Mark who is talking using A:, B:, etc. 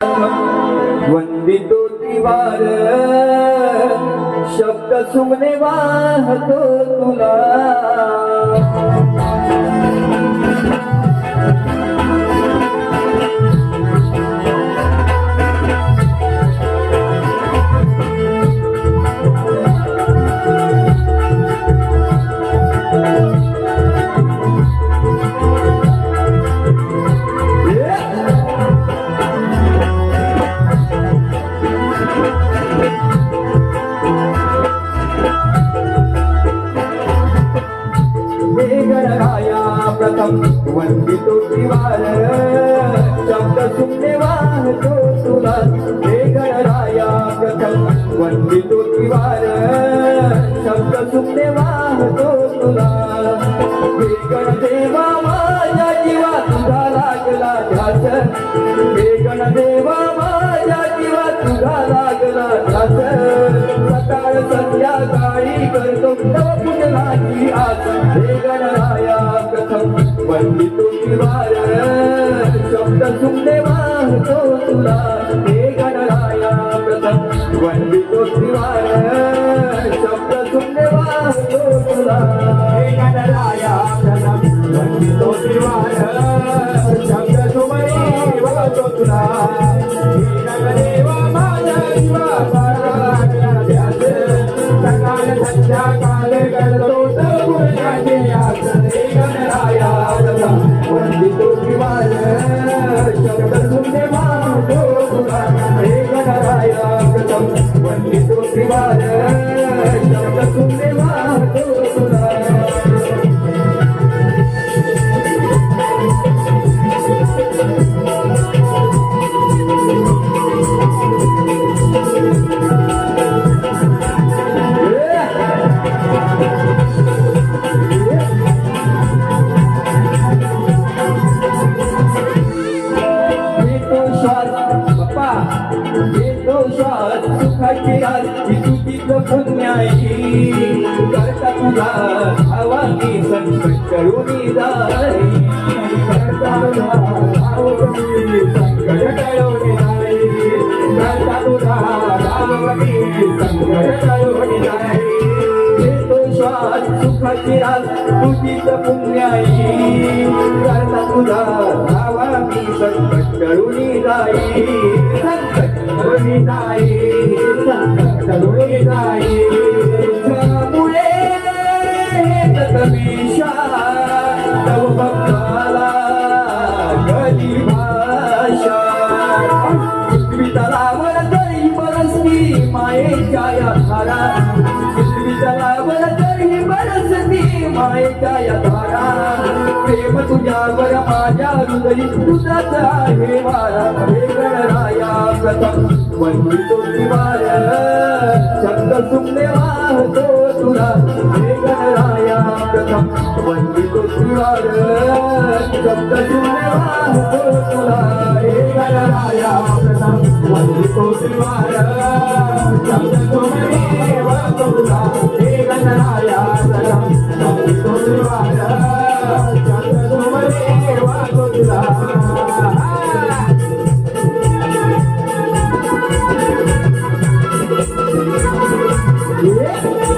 A: वंदितो त्रिवार शब्द सुमने वाहतो तुला. हे प्रथम वंदितो त्रिवार शब्द सुमने वाहतो तुला हे गणराया प्रथम वंदितो त्रिवार शब्द सुमने वाहतो तुला हे गणदेवा माझ्या जीवा तुझा लागला ध्यास। हे गणदेवा माझ्या जीवा तुझा लागला ध्यास। सकाळ संध्याकाळी करतो तव पुजनाची आस। हे गणराया प्रथम वंदितो शिवार शब्द सुंदे वाहतो तुला हे गणराया प्रथम वंदितो शिवार शब्द सुंदे वाहतो तुला हे गणराया प्रथम वंदितो शब्द वाहतो तुला हे गणदेवा माझा सकाळ संध्याकाळ शब्द श्वास बाप्पा येतो सुखाची आज तुझीच पुण्याई करता तुझा हवा की संकट करून दारी करता तुझा हवा की संकट करून तुझीच पुण्याशी करता तुझा धावा मी संकट टळून जाई संकट टळून जाई संकट टळून जाई त्यामुळे तत्विशा तव भक्ताला भाषा पृथ्वी तलावर तरी मायेच्या या तारा प्रेम तुझ्यावर माझ्या हृदयी तुझाच आहे. वारा हे गणराया प्रथम वंदितो शिवार चंद सुमने वाहतो तुला हे गणराया प्रथम वंदितो शिवार चंद सुमने वाहतो तुला हे गणराया प्रथम वंदितो शिवार चंद सुमने Thank you.